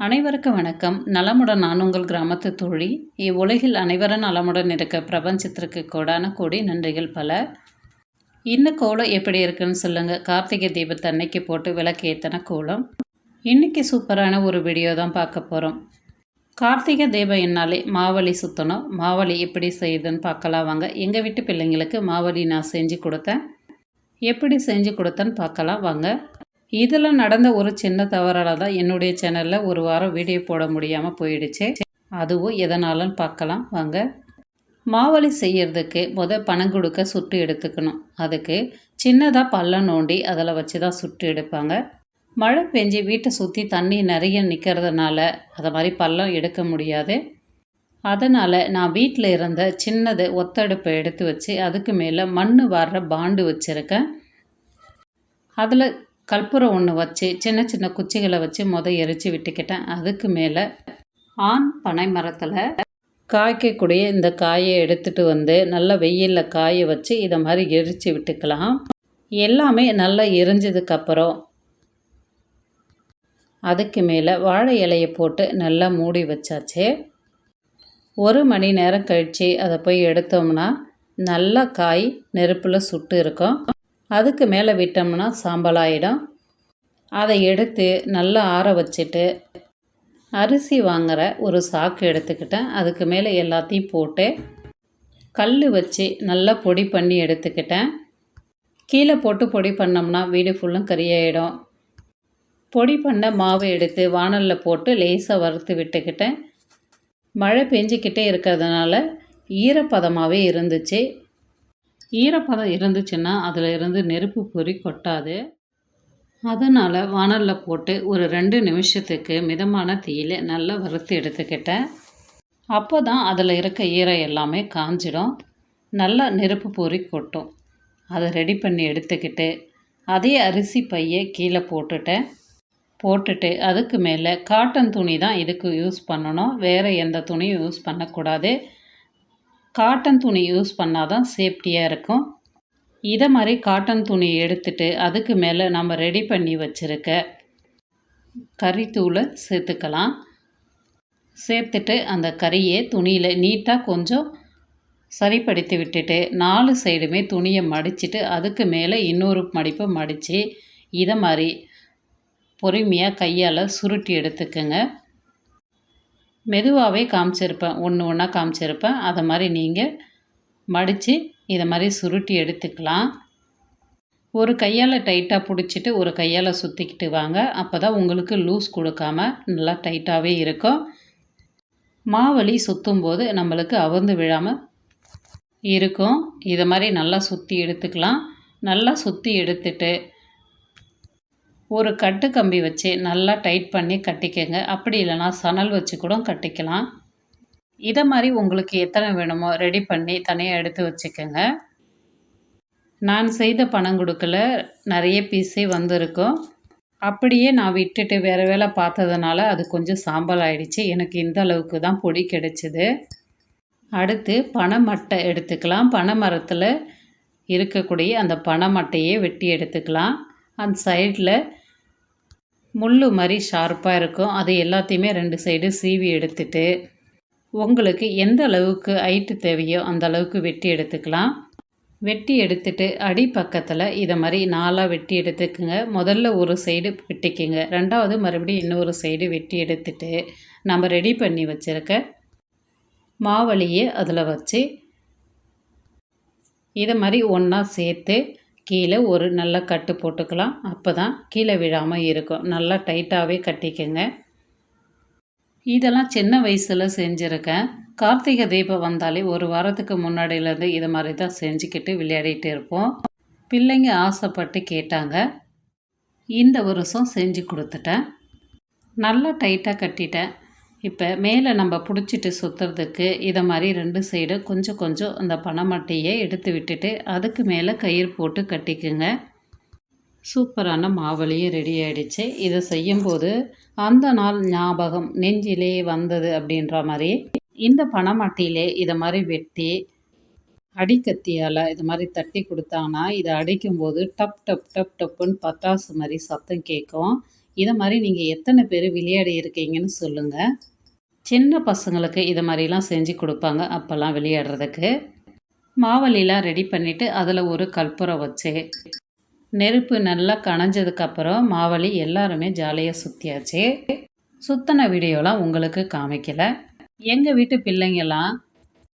அனைவருக்கும் வணக்கம். நலமுடன் நான் உங்கள் கிராமத்து தோழி. இவ்வுலகில் அனைவரும் நலமுடன் இருக்க பிரபஞ்சத்திற்கு கோடான கோடி நன்றிகள் பல. இந்த கோலம் எப்படி இருக்குன்னு சொல்லுங்கள் கார்த்திகை தீபத்தை அன்னைக்கு போட்டு விளக்கு கோலம். இன்றைக்கி சூப்பரான ஒரு வீடியோ தான் பார்க்க போகிறோம் கார்த்திகை தீபம் என்னாலே மாவழி சுற்றணும் மாவழி எப்படி செய்யுதுன்னு பார்க்கலாம் வாங்க. எங்கள் வீட்டு பிள்ளைங்களுக்கு மாவழி நான் செஞ்சு கொடுத்தேன். எப்படி செஞ்சு கொடுத்தேன்னு பார்க்கலாம் வாங்க. இதில் நடந்த ஒரு சின்ன தவறால் தான் என்னுடைய சேனலில் ஒரு வாரம் வீடியோ போட முடியாமல் போயிடுச்சு. அதுவும் எதனாலன்னு பார்க்கலாம் வாங்க. மாவழி செய்கிறதுக்கு முத பணம் கொடுக்க சுட்டு எடுத்துக்கணும். அதுக்கு சின்னதாக பள்ளம் நோண்டி அதில் வச்சு தான் சுட்டு எடுப்பாங்க. மழை பெஞ்சு வீட்டை சுற்றி தண்ணி நிறைய நிற்கிறதுனால அதை மாதிரி பள்ளம் எடுக்க முடியாது. அதனால் நான் வீட்டில் இருந்த சின்னது ஒத்தடுப்பை எடுத்து வச்சு அதுக்கு மேலே மண் வர்ற பாண்டு வச்சுருக்கேன். அதில் கற்பூரம் ஒன்று வச்சு சின்ன சின்ன குச்சிகளை வச்சு முத எரித்து விட்டுக்கிட்டேன். அதுக்கு மேலே ஆண் பனை மரத்தில் காய்க்கக்கூடிய இந்த காயை எடுத்துகிட்டு வந்து நல்லா வெயிலில் காய வச்சு இதை மாதிரி எரித்து விட்டுக்கலாம். எல்லாமே நல்லா எரிஞ்சதுக்கப்புறம் அதுக்கு மேலே வாழை இலையை போட்டு நல்லா மூடி வச்சாச்சு. ஒரு மணி நேரம் கழித்து அதை போய் எடுத்தோம்னா நல்லா காய் நெருப்பில் சுட்டு இருக்கும். அதுக்கு மேலே விட்டோம்னா சாம்பல் ஆகிடும் அதை எடுத்து நல்லா ஆற வச்சுட்டு அரிசி வாங்குகிற ஒரு சாக்கு எடுத்துக்கிட்டேன். அதுக்கு மேலே எல்லாத்தையும் போட்டு கல் வச்சு நல்லா பொடி பண்ணி எடுத்துக்கிட்டேன். கீழே போட்டு பொடி பண்ணோம்னா வீடு ஃபுல்லும் கறியாயிடும். பொடி பண்ண மாவு எடுத்து வானலில் போட்டு லேசாக வறுத்து விட்டுக்கிட்டேன். மழை பெஞ்சிக்கிட்டே இருக்கிறதுனால ஈரப்பதமாகவே இருந்துச்சு. ஈரப்பதம் இருந்துச்சுன்னா அதில் இருந்து நெருப்பு பொறி கொட்டாது. அதனால் வானலில் போட்டு ஒரு ரெண்டு நிமிஷத்துக்கு மிதமான தீயில் நல்லா வறுத்து எடுத்துக்கிட்டேன். அப்போ தான் அதில் இருக்க ஈரம் எல்லாமே காஞ்சிடும். நல்லா நெருப்பு பொறி கொட்டும். அதை ரெடி பண்ணி எடுத்துக்கிட்டு அதே அரிசி பையை கீழே போட்டுட்டேன். போட்டுட்டு அதுக்கு மேலே காட்டன் துணி தான் இதுக்கு யூஸ் பண்ணணும். வேறு எந்த துணியும் யூஸ் பண்ணக்கூடாது. காட்டன் துணி யூஸ் பண்ணால் தான் சேஃப்டியாக இருக்கும். இதை மாதிரி காட்டன் துணி எடுத்துட்டு அதுக்கு மேலே நம்ம ரெடி பண்ணி வச்சுருக்க கறித்தூளை சேர்த்துக்கலாம். சேர்த்துட்டு அந்த கறியை துணியில் நீட்டாக கொஞ்சம் சரிப்படுத்தி விட்டுட்டு நாலு சைடுமே துணியை மடிச்சுட்டு அதுக்கு மேலே இன்னொரு மடிப்பை மடித்து இதை மாதிரி பொறுமையாக கையால் சுருட்டி எடுத்துக்கோங்க. மெதுவாகவே காமிச்சிருப்பேன். ஒன்று ஒன்றா காமிச்சிருப்பேன். அதை மாதிரி நீங்கள் மடித்து இதை மாதிரி சுருட்டி எடுத்துக்கலாம். ஒரு கையால் டைட்டாக பிடிச்சிட்டு ஒரு கையால் சுற்றிக்கிட்டு வாங்க. அப்போ தான் உங்களுக்கு லூஸ் கொடுக்காம நல்லா டைட்டாகவே இருக்கும். மாவலி சுற்றும் போது நம்மளுக்கு அவந்து விழாமல் இருக்கும். இதை மாதிரி நல்லா சுற்றி எடுத்துக்கலாம். நல்லா சுற்றி எடுத்துட்டு ஒரு கட்டு கம்பி வச்சு நல்லா டைட் பண்ணி கட்டிக்கங்க. அப்படி இல்லைனா சணல் வச்சு கூட கட்டிக்கலாம். இதை மாதிரி உங்களுக்கு எத்தனை வேணுமோ ரெடி பண்ணி தனியாக எடுத்து வச்சுக்கோங்க. நான் செய்த பணம் கொடுக்கல. நிறைய பீஸே வந்திருக்கும் அப்படியே நான் விட்டுட்டு வேறு வேலை பார்த்ததுனால அது கொஞ்சம் சாம்பல் ஆயிடுச்சு. எனக்கு இந்த அளவுக்கு தான் பொடி கிடைச்சிது. அடுத்து பனை மட்டை எடுத்துக்கலாம். பனை மரத்தில் இருக்கக்கூடிய அந்த பனை மட்டையே வெட்டி எடுத்துக்கலாம். அந்த சைடில் முள் மாதிரி ஷார்ப்பாக இருக்கும். அது எல்லாத்தையுமே ரெண்டு சைடு சீவி எடுத்துட்டு உங்களுக்கு எந்த அளவுக்கு ஹைட்டு தேவையோ அந்த அளவுக்கு வெட்டி எடுத்துக்கலாம். வெட்டி எடுத்துட்டு அடி பக்கத்தில் இதை மாதிரி நாலாக வெட்டி எடுத்துக்குங்க. முதல்ல ஒரு சைடு வெட்டிக்குங்க. ரெண்டாவது மறுபடியும் இன்னொரு சைடு வெட்டி எடுத்துட்டு நம்ம ரெடி பண்ணி வச்சுருக்க மாவளியை அதில் வச்சு இதை மாதிரி ஒன்றா சேர்த்து கீழே ஒரு நல்ல கட்டு போட்டுக்கலாம். அப்போ தான் கீழே விழாமல் இருக்கும். நல்லா டைட்டாகவே கட்டிக்கங்க. இதெல்லாம் சின்ன வயசில் செஞ்சுருக்கேன். கார்த்திகை தீபம் வந்தாலே ஒரு வாரத்துக்கு முன்னாடியிலேருந்து இது மாதிரி தான் செஞ்சுக்கிட்டு விளையாடிட்டு இருப்போம். பிள்ளைங்க ஆசைப்பட்டு கேட்டாங்க. இந்த வருஷம் செஞ்சு கொடுத்துட்டேன். நல்லா டைட்டாக கட்டிட்டேன். இப்போ மேலே நம்ம பிடிச்சிட்டு சுற்றுறதுக்கு இதை மாதிரி ரெண்டு சைடு கொஞ்சம் கொஞ்சம் அந்த பனைமட்டையை எடுத்து விட்டுட்டு அதுக்கு மேலே கயிறு போட்டு கட்டிக்குங்க. சூப்பரான மாவளியும் ரெடி ஆகிடுச்சு இதை செய்யும்போது அந்த நாள் ஞாபகம் நெஞ்சிலே வந்தது அப்படின்ற மாதிரி இந்த பனைமட்டையிலே இதை மாதிரி வெட்டி அடிக்கத்தியால் இது மாதிரி தட்டி கொடுத்தாங்கன்னா இதை அடிக்கும்போது டப் டப் டப் டப்புன்னு பட்டாசு மாதிரி சத்தம் கேட்கும். இதை மாதிரி நீங்கள் எத்தனை பேர் விளையாடி இருக்கீங்கன்னு சொல்லுங்கள் சின்ன பசங்களுக்கு இதை மாதிரிலாம் செஞ்சு கொடுப்பாங்க அப்போல்லாம் விளையாடுறதுக்கு மாவலிலாம் ரெடி பண்ணிவிட்டு அதில் ஒரு கற்பூரம் வச்சு நெருப்பு நல்லா கணைஞ்சதுக்கப்புறம் மாவலி எல்லாருமே ஜாலியாக சுற்றியாச்சு சுத்தின வீடியோலாம் உங்களுக்கு காமிக்கலை. எங்கள் வீட்டு பிள்ளைங்கள்லாம்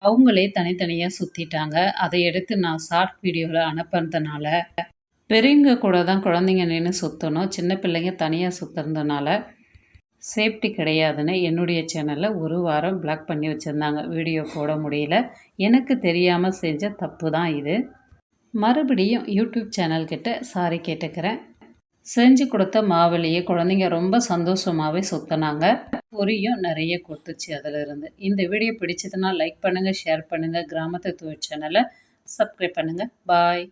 அவங்களே தனித்தனியாக சுற்றிட்டாங்க அதை எடுத்து நான் ஷார்ட் வீடியோவில் அனுப்புறதுனால பெரியவங்க கூட தான் குழந்தைங்க நின்று சுற்றணும் சின்ன பிள்ளைங்க தனியாக சுற்றுறதுனால சேஃப்டி கிடையாதுன்னு என்னுடைய சேனலில் ஒரு வாரம் பிளாக் பண்ணி வச்சுருந்தாங்க. வீடியோ போட முடியல. எனக்கு தெரியாமல் செஞ்ச தப்பு தான் இது. மறுபடியும் யூடியூப் சேனல்கிட்ட சாரி கேட்டுக்கிறேன். செஞ்சு கொடுத்த மாவலியை குழந்தைங்க ரொம்ப சந்தோஷமாகவே சுற்றினாங்க பொரியும் நிறைய கொடுத்துச்சு அதிலிருந்து. இந்த வீடியோ பிடிச்சதுன்னா லைக் பண்ணுங்கள் ஷேர் பண்ணுங்கள் கிராமத்து தொழில் சேனலை சப்ஸ்கிரைப் பண்ணுங்கள் பாய்